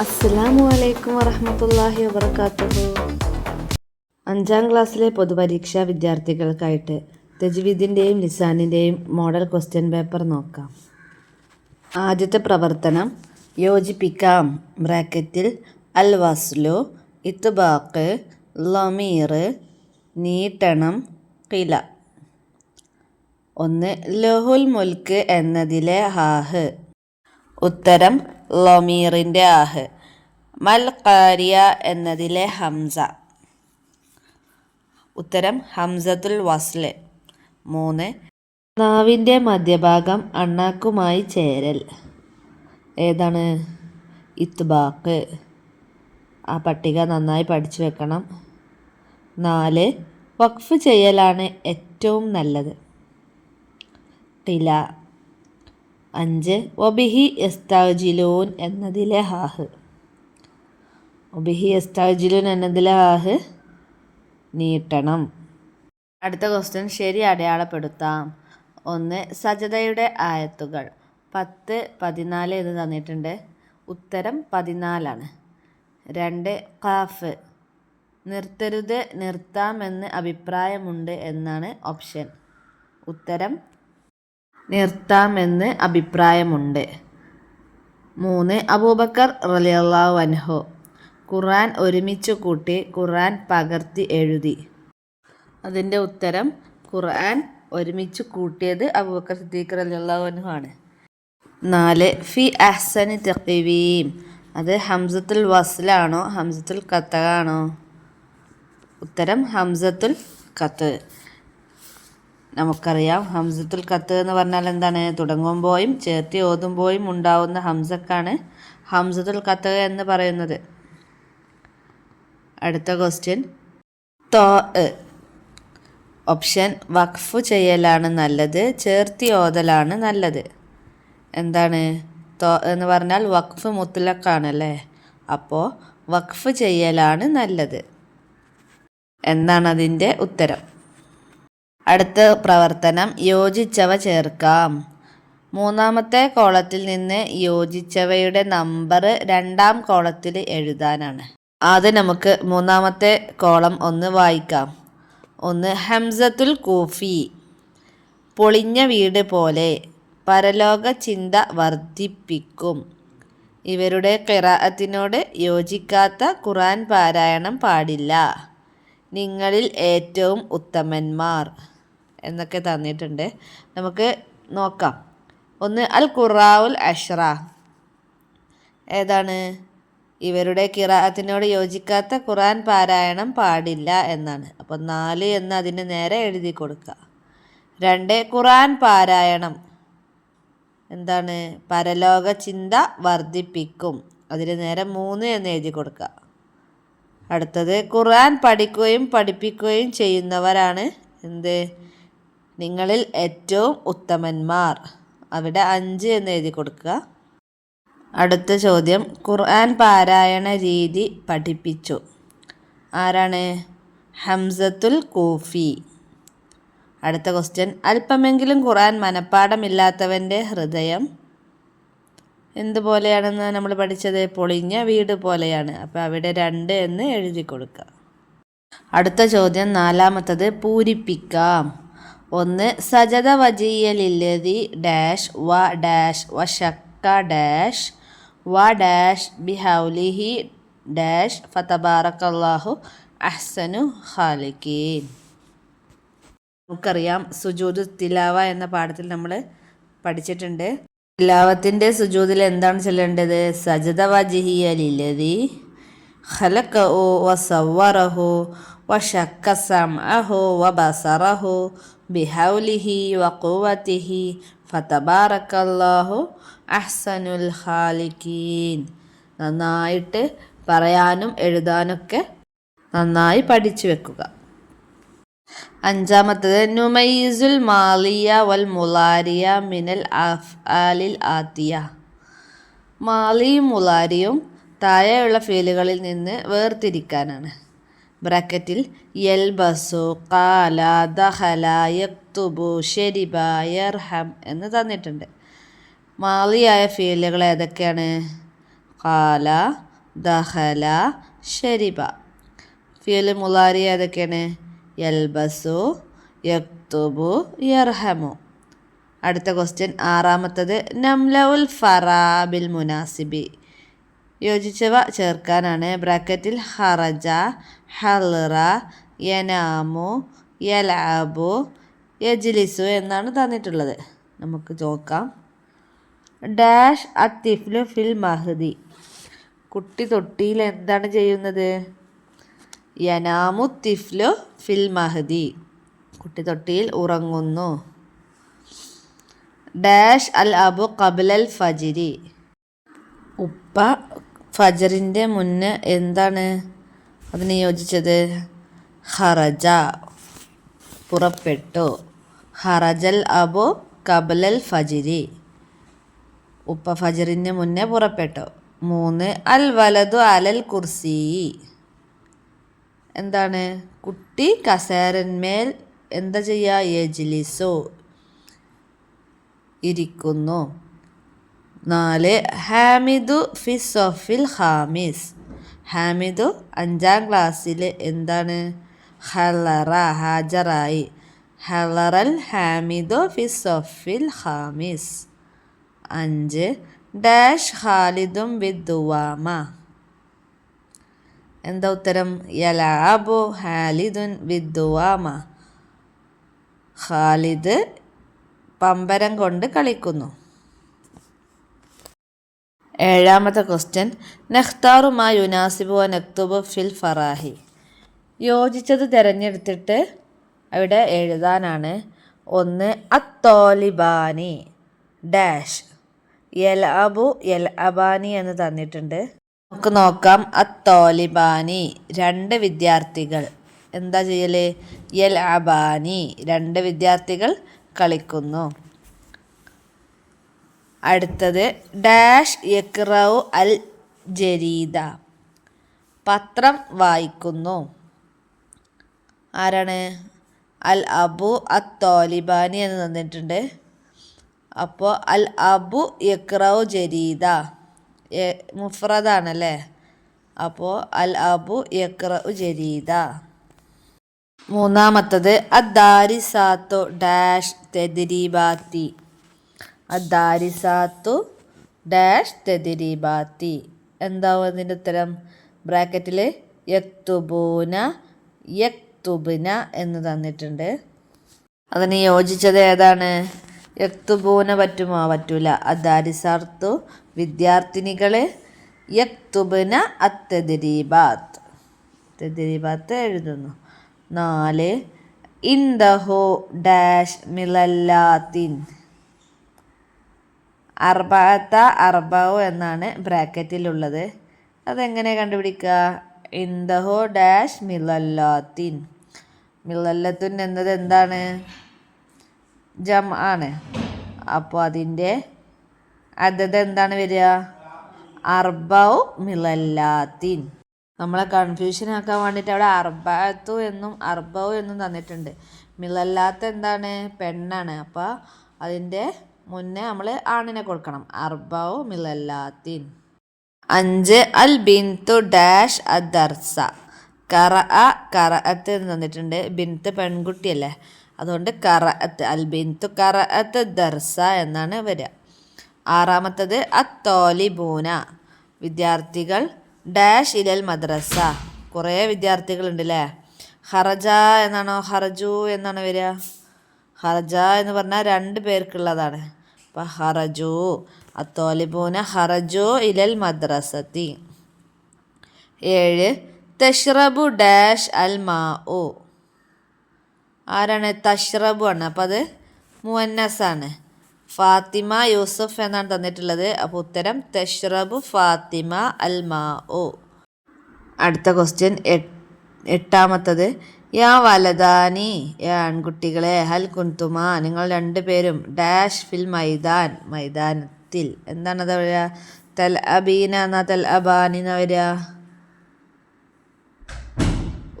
അസ്സലാമു അലൈക്കും വറഹമത്തല്ലാഹി വബർക്കാത്തുഹു അഞ്ചാം ക്ലാസ്സിലെ പൊതുപരീക്ഷാ വിദ്യാർത്ഥികൾക്കായിട്ട് തജ്വീദിന്റെയും ലിസാനിന്റെയും മോഡൽ ക്വസ്റ്റ്യൻ പേപ്പർ നോക്കാം. ആദ്യത്തെ പ്രവർത്തനം യോജിപ്പിക്കാം. ബ്രാക്കറ്റിൽ അൽ വസ്ലു ഇത്ബാക്ക് ലമീർ നീട്ടണം കില. ഒന്ന് ലഹുൽ മുൽക്ക് എന്നതിലെ ഹാഹ്. ഉത്തരം ലൊമീറിന്റെ ആഹ്. മൽ ഖാരിയ എന്നതിലെ ഹംസ. ഉത്തരം ഹംസത്തുൽ വസ്ലെ. മൂന്ന്. നാവിന്റെ മധ്യഭാഗം അണ്ണാക്കുമായി ചേരൽ. ഏതാണ്? ഇത്ബാക്ക് ആ പട്ടിക നന്നായി പഠിച്ചു വെക്കണം. നാല്. വഖഫ് ചെയ്യലാണ് ഏറ്റവും നല്ലത്. ടില അഞ്ച് ഒബിഹി എസ്താജിലൂൻ എന്നതിലെ ഹാഹ്. ഒബിഹി എസ്താജിലൂൻ എന്നതിലെ ഹാഹ് നീട്ടണം. അടുത്ത ക്വസ്റ്റ്യൻ ശരി അടയാളപ്പെടുത്താം. ഒന്ന് സജതയുടെ ആയത്തുകൾ. പത്ത് പതിനാല് എന്ന് തന്നിട്ടുണ്ട്. ഉത്തരം പതിനാലാണ്. രണ്ട് കാഫ്. നിർത്തരുത് നിർത്താമെന്ന് അഭിപ്രായമുണ്ട് എന്നാണ് ഓപ്ഷൻ ഉത്തരം നിർത്താമെന്ന് അഭിപ്രായമുണ്ട്. മൂന്ന് അബൂബക്കർ റലിയല്ലാഹു അൻഹു. ഖുർആൻ ഒരുമിച്ച് കൂട്ടി ഖുർആൻ പകർത്തി എഴുതി. അതിന്റെ ഉത്തരം ഖുർആൻ ഒരുമിച്ച് കൂട്ടിയത് അബൂബക്കർ സിദ്ദീഖ് റലിയല്ലാഹു അൻഹു ആണ്. നാല് ഫി അഹ്സനി തഖ്വീം അത് ഹംസത്തുൽ വസ്ലാണോ ഹംസത്തുൽ കത്തകാണോ ഉത്തരം ഹംസത്തുൽ കത്ത് നമുക്കറിയാം. ഹംസത്തുൽ കത്ത് എന്ന് പറഞ്ഞാൽ എന്താണ്? തുടങ്ങുമ്പോഴും ചേർത്തി ഓതുമ്പോഴും ഉണ്ടാവുന്ന ഹംസക്കാണ് ഹംസത്തുൽ കത്ത് എന്ന് പറയുന്നത്. അടുത്ത ക്വസ്റ്റ്യൻ തോ. ഓപ്ഷൻ വഖഫ് ചെയ്യലാണ് നല്ലത് ചേർത്തി ഓതലാണ് നല്ലത്. എന്താണ്? തോ എന്ന് പറഞ്ഞാൽ വഖഫ് മുത്തലക്കാണല്ലേ അപ്പോൾ വഖഫ് ചെയ്യലാണ് നല്ലത്. എന്നാണ് അതിന്റെ ഉത്തരം. അടുത്ത പ്രവർത്തനം യോജിച്ചവ ചേർക്കാം. മൂന്നാമത്തെ കോളത്തിൽ നിന്ന് യോജിച്ചവയുടെ നമ്പർ രണ്ടാം കോളത്തിൽ എഴുതാനാണ്. ആദ്യം നമുക്ക് മൂന്നാമത്തെ കോളം ഒന്ന് വായിക്കാം. ഒന്ന് ഹംസത്തുൽ കൂഫി പൊളിഞ്ഞ വീട് പോലെ പരലോക ചിന്ത വർദ്ധിപ്പിക്കും. ഇവരുടെ കിറാഅത്തിനോട് യോജിക്കാത്ത ഖുറാൻ പാരായണം പാടില്ല. നിങ്ങളിൽ ഏറ്റവും ഉത്തമന്മാർ. എന്നൊക്കെ തന്നിട്ടുണ്ട്. നമുക്ക് നോക്കാം. ഒന്ന് അൽ ഖുറാവുൽ അഷ്റ. ഏതാണ്? ഇവരുടെ കിറാത്തിനോട് യോജിക്കാത്ത ഖുറാൻ പാരായണം പാടില്ല എന്നാണ്. അപ്പോൾ നാല് എന്ന് അതിന് നേരെ എഴുതി കൊടുക്കുക. രണ്ട് ഖുറാൻ പാരായണം. എന്താണ്? പരലോക ചിന്ത വർദ്ധിപ്പിക്കും. അതിന് നേരെ മൂന്ന് എന്ന് എഴുതി കൊടുക്കുക. അടുത്തത് ഖുർആൻ പഠിക്കുകയും പഠിപ്പിക്കുകയും ചെയ്യുന്നവരാണ് എന്ത്? നിങ്ങളിൽ ഏറ്റവും ഉത്തമന്മാർ. അവിടെ അഞ്ച് എന്ന് എഴുതി കൊടുക്കുക. അടുത്ത ചോദ്യം. ഖുർആൻ പാരായണ രീതി പഠിപ്പിച്ചു. ആരാണ്? ഹംസത്തുൽ കൂഫി. അടുത്ത ക്വസ്റ്റ്യൻ അല്പമെങ്കിലും ഖുർആൻ മനഃപ്പാടമില്ലാത്തവന്റെ ഹൃദയം എന്തുപോലെയാണെന്ന് നമ്മൾ പഠിച്ചത്? പൊളിഞ്ഞ വീട് പോലെയാണ്. അപ്പോൾ അവിടെ രണ്ട് എന്ന് എഴുതി കൊടുക്കുക. അടുത്ത ചോദ്യം. നാലാമത്തത്. പൂരിപ്പിക്കാം. ഒന്ന് സജത വജീയലില്ലതി ഡാഷ് വ ഡാഷ് വ ഷക്ക ഡാഷ് വ ഡാഷ് ബിഹൗലിഹി ഡാഷ് ഫതബാറക്കല്ലാഹു അഹ്സനു ഖാലിക്കീൻ നമുക്കറിയാം സുജൂദ് തിലാവ എന്ന പാഠത്തിൽ നമ്മൾ പഠിച്ചിട്ടുണ്ട്. തിലാവത്തിന്റെ സുജൂദിൽ എന്താണ് ചെല്ലേണ്ടത്? സജത വജിഹിയ ലില്ലതി وصوره وشك سمعه وبصره بحوله وقوته വഖുവതിഹി الله അഹ്സനുൽ ഖാലിഖീൻ. നന്നായിട്ട് പറയാനും എഴുതാനൊക്കെ നന്നായി പഠിച്ചു വെക്കുക. അഞ്ചാമത്തത് നുമൈസുൽ മാലിയ വൽ മുലാരിയ മിനൽ അഫ് ആലിൽ ആത്തിയ. മാലിയും മുലാരിയും താഴെയുള്ള ഫീലുകളിൽ നിന്ന് വേർതിരിക്കാനാണ്. ബ്രാക്കറ്റിൽ യൽബസു കാല ദഹല യക്തുബു ഷെരിബ യർഹം എന്ന് തന്നിട്ടുണ്ട്. മാളിയായ ഫീലുകൾ ഏതൊക്കെയാണ്? കാല ദഹല ഷെരിബ ഫീൽ മുലാരി ഏതൊക്കെയാണ്? യൽബസു യക്തുബു യർഹമു. അടുത്ത ക്വസ്റ്റ്യൻ ആറാമത്തത് ഫറാ ഫറാബിൽ മുനാസിബി. യോജിച്ചവ ചേർക്കാനാണ്. ബ്രാക്കറ്റിൽ ഹറജ ഹലറ യനാമു യലാബു യജ്ലിസു എന്നാണ് തന്നിട്ടുള്ളത്. നമുക്ക് നോക്കാം. ഡാഷ് അത്തിഫ്ലു ഫിൽ മഹദി. കുട്ടി തൊട്ടിയിൽ എന്താണ് ചെയ്യുന്നത്? യനാമു തിഫ്ലു ഫിൽ മഹദി. കുട്ടി തൊട്ടിയിൽ ഉറങ്ങുന്നു. ഡാഷ് അൽ അബു കബിലൽ ഫജിരി. ഉപ്പ ഫജറിന്റെ മുന്നേ എന്താണ് അതിന് യോജിച്ചത്? ഹറജ. പുറപ്പെട്ടു. ഹറജൽ അബു കബലൽ ഫജിരി. ഉപ്പ ഫജറിന് മുന്നേ പുറപ്പെട്ടു. മൂന്ന് അൽ വലതു അലൽ കുർസി. എന്താണ്? കുട്ടി കസേരന്മേൽ എന്താ ചെയ്യുക യജ്ലിസു. ഇരിക്കുന്നു. നാല് ഹാമിദു ഫിസോഫിൽ ഹാമിസ്. ഹാമിദു അഞ്ചാം ക്ലാസ്സിൽ എന്താണ്? ഹലറ ഹാജറായി. ഹലറൽ ഹാമിദു ഫിസോഫിൽ ഹാമിസ്. അഞ്ച് ഡാഷ് ഖാലിദും വിദ്വാമ എന്താ ഉത്തരം? യലാബു ഹാലിദുൻ വിദ്വാമ ഖാലിദ് പമ്പരം കൊണ്ട് കളിക്കുന്നു. ഏഴാമത്തെ ക്വസ്റ്റ്യൻ നെഖ്താറുമാ യുനാസിബു നക്തുബ് ഫിൽ ഫറാഹി. യോജിച്ചത് തിരഞ്ഞെടുത്തിട്ട് അവിടെ എഴുതാനാണ്. ഒന്ന് അത്തോലിബാനി ഡാഷ്. എൽ അബു എൽ അബാനി എന്ന് തന്നിട്ടുണ്ട്. നമുക്ക് നോക്കാം. അത്തോലിബാനി രണ്ട് വിദ്യാർത്ഥികൾ. എന്താ ചെയ്യൽ യൽ അബാനി രണ്ട് വിദ്യാർത്ഥികൾ കളിക്കുന്നു. അടുത്തത് ഡാഷ് യക്റൌ അൽ ജരീദ. പത്രം വായിക്കുന്നു. ആരാണ്? അൽ അബു അത്തോലിബാനി എന്ന് തന്നിട്ടുണ്ട്. അപ്പോൾ അൽ അബു യക്റൌ ജരീദ. മുഫ്രദാണല്ലേ? അപ്പോൾ അൽ അബു യക്റൌ ജരീദ. മൂന്നാമത്തത് അദ്ദാരിസാത്തു ഡാഷ് തെദിരീബാത്തി. അദ്ദാരിസാത്തു ഡാഷ് തെതിരിബാത്തി. എന്താവും അതിന്റെ ഉത്തരം? ബ്രാക്കറ്റിൽ യക്തുബൂന യക്തുബിന എന്ന് തന്നിട്ടുണ്ട്. അതിന് യോജിച്ചത് ഏതാണ്? യക്തുബൂന പറ്റുമോ? പറ്റൂല. അദ്ദാരിസാർത്തു വിദ്യാർത്ഥിനികൾ യക്തുബിന അത്തദിരീബാത്ത് തെദിരീബാത്ത് എഴുതുന്നു. നാല് ഇൻദഹു ഡാഷ് മിലല്ലാത്തിൻ. അർബാത്ത അർബാവ് എന്നാണ് ബ്രാക്കറ്റിലുള്ളത്. അതെങ്ങനെ കണ്ടുപിടിക്കുക ഇന്ദഹോ ഡാഷ് മിലല്ലാത്തിൻ മിലല്ലത്തുൻ എന്നത് എന്താണ്? ജം ആണ്. അപ്പോൾ അതിന്റെ അതത് എന്താണ് വരിക? അർബൗ മിലല്ലാത്തിൻ നമ്മളെ കൺഫ്യൂഷൻ ആക്കാൻ വേണ്ടിയിട്ട് അവിടെ അർബാത്തു എന്നും അർബൗ എന്നും തന്നിട്ടുണ്ട്. മിലല്ലാത്ത എന്താണ്? പെണ്ണാണ്. അപ്പോൾ അതിന്റെ മുന്നേ നമ്മൾ ആണിനെ കൊടുക്കണം. അർബാവു മിലല്ലാത്തിൻ. അഞ്ച് അൽ ബിന്തു ഡാഷ് അദർസ കറ അ കറഅത്ത് എന്ന് തന്നിട്ടുണ്ട്. ബിന്ത് പെൺകുട്ടിയല്ലേ? അതുകൊണ്ട് കറഅത്ത് അൽ ബിന്തു കറഅത്ത് ദർസ എന്നാണ് വരിക. ആറാമത്തത് അത്തോലിബൂന വിദ്യാർത്ഥികൾ ഡാഷ് ഇലൽ മദ്രസ. കുറേ വിദ്യാർത്ഥികളുണ്ട് അല്ലേ ഹറജ എന്നാണോ? ഹറജു എന്നാണ് വരിക. ഹറജ എന്ന് പറഞ്ഞാൽ രണ്ട് പേർക്കുള്ളതാണ്. അപ്പം ഹറജു അത്തോലിബൂന ഹറജു ഇലൽ മദ്രസത്തി ഏഴ് തഷ്റബു ഡാഷ് അൽ മാ ഓ ആരാണ് തഷ്റബു ആണ്? അപ്പം അത് മുവന്നസാണ്. ഫാത്തിമ യൂസഫ് എന്നാണ് തന്നിട്ടുള്ളത്. അപ്പോൾ ഉത്തരം തഷ്റബു ഫാത്തിമ അൽ മാ ഓ അടുത്ത ക്വസ്റ്റ്യൻ എട്ടാമത്തത് യാ വലദാനി യാ ആൺകുട്ടികളെ ഹൽ കുന്തുമ നിങ്ങൾ രണ്ടുപേരും ഡാഷ് ഫിൽ മൈദാൻ മൈതാനത്തിൽ എന്താണത് വരിക? തൽ അബീന എന്നാ തൽ അബാനി എന്നാ വരിക?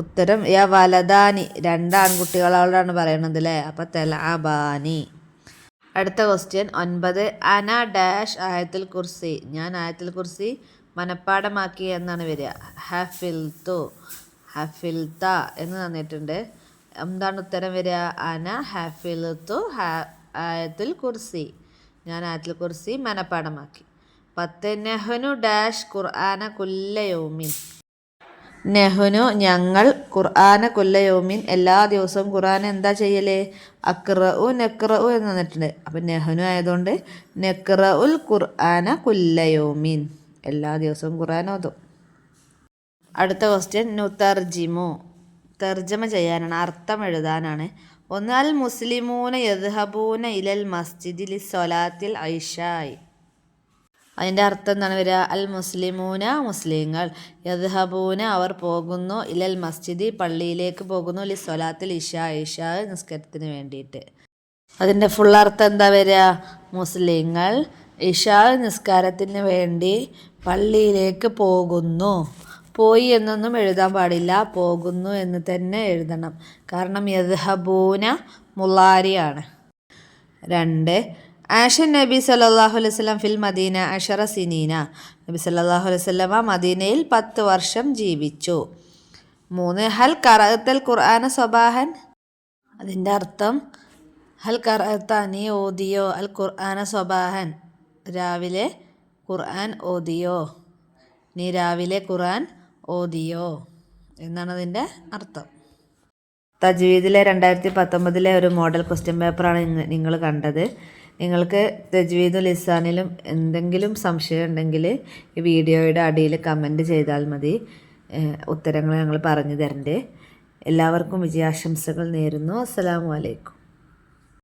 ഉത്തരം യാ വലദാനി. രണ്ട് ആൺകുട്ടികളോടാണ് പറയണത് അല്ലേ അപ്പം തൽ അബാനി. അടുത്ത ക്വസ്റ്റ്യൻ ഒൻപത് അന ഡാഷ് ആയത്തിൽ കുർസി. ഞാൻ ആയത്തിൽ കുർസി മനപ്പാടമാക്കി എന്നാണ് വരിക. ഹഫിൽ തു ഹഫിൽ ത എന്ന് തന്നിട്ടുണ്ട്. എന്താണ് ഉത്തരം വരിക? അന ഹഫിൽത്തു ആയത്തുൽ കുർസി. ഞാൻ ആയത്തുൽ കുർസി മനപ്പാടമാക്കി. പത്ത് നെഹ്നു ഡാഷ് ഖുർആന കുല്ലയോമിൻ നെഹ്നു ഞങ്ങൾ ഖുർആന കുല്ലയോമിൻ എല്ലാ ദിവസവും ഖുർആൻ എന്താ ചെയ്യലേ? അക്റഉ നെക്രഉ എന്ന് തന്നിട്ടുണ്ട്. അപ്പം നെഹ്നു ആയതുകൊണ്ട് നെക്രഉൽ ഖുർആന കുല്ലയോമിൻ എല്ലാ ദിവസവും ഖുർആൻ ഓതും. അടുത്ത ക്വസ്റ്റ്യൻ നുതർജിമു തർജമ ചെയ്യാനാണ്. അർത്ഥം എഴുതാനാണ്. ഒന്നാൽ മുസ്ലിമൂന യദ്ഹബൂന ഇലൽ മസ്ജിദിൽ സൊലാത്തിൽ ഐഷായി. അതിന്റെ അർത്ഥം എന്താണ് വരിക? അൽ മുസ്ലിമൂന മുസ്ലിങ്ങൾ. യദ്ഹബൂന അവർ പോകുന്നു ഇലൽ മസ്ജിദി പള്ളിയിലേക്ക് പോകുന്നു ലി സൊലാത്തിൽ ഇഷ ഇഷ നിസ്കരത്തിന് വേണ്ടിയിട്ട്. അതിന്റെ ഫുൾ അർത്ഥം എന്താ വരിക? മുസ്ലിങ്ങൾ ഇഷാ നിസ്കാരത്തിന് വേണ്ടി പള്ളിയിലേക്ക് പോകുന്നു. പോയി എന്നൊന്നും എഴുതാൻ പാടില്ല. പോകുന്നു എന്ന് തന്നെ എഴുതണം. കാരണം യദ്ഹബൂന മുള്ളാരിയാണ്. രണ്ട് ആഷൻ നബി സല്ലാഹു അലൈഹി സ്വലം ഫിൽ മദീന അഷറ സിനീന. നബി സല്ലാഹു അലൈഹി സ്വലമ മദീനയിൽ പത്ത് വർഷം ജീവിച്ചു. മൂന്ന് ഹൽ കറഅത്തൽ ഖുർആന സ്വബാഹൻ അതിന്റെ അർത്ഥം ഹൽ കറഅത്ത നീ ഓതിയോ അൽ ഖുർആന സ്വബാഹൻ രാവിലെ ഖുർആൻ ഓതിയോ. നീ രാവിലെ ഖുർആൻ ഓതിയോ എന്നാണ് അതിന്റെ അർത്ഥം. തജ്വീദിലെ രണ്ടായിരത്തി പത്തൊമ്പതിലെ ഒരു മോഡൽ ക്വസ്റ്റ്യൻ പേപ്പറാണ് നിങ്ങൾ കണ്ടത്. നിങ്ങൾക്ക് തജ്വീദും ലിസാനിലും എന്തെങ്കിലും സംശയം ഉണ്ടെങ്കിൽ ഈ വീഡിയോയുടെ അടിയിൽ കമന്റ് ചെയ്താൽ മതി. ഉത്തരങ്ങൾ ഞങ്ങൾ പറഞ്ഞു തരണ്ടേ. എല്ലാവർക്കും വിജയാശംസകൾ നേരുന്നു. അസ്സലാമു അലൈക്കും.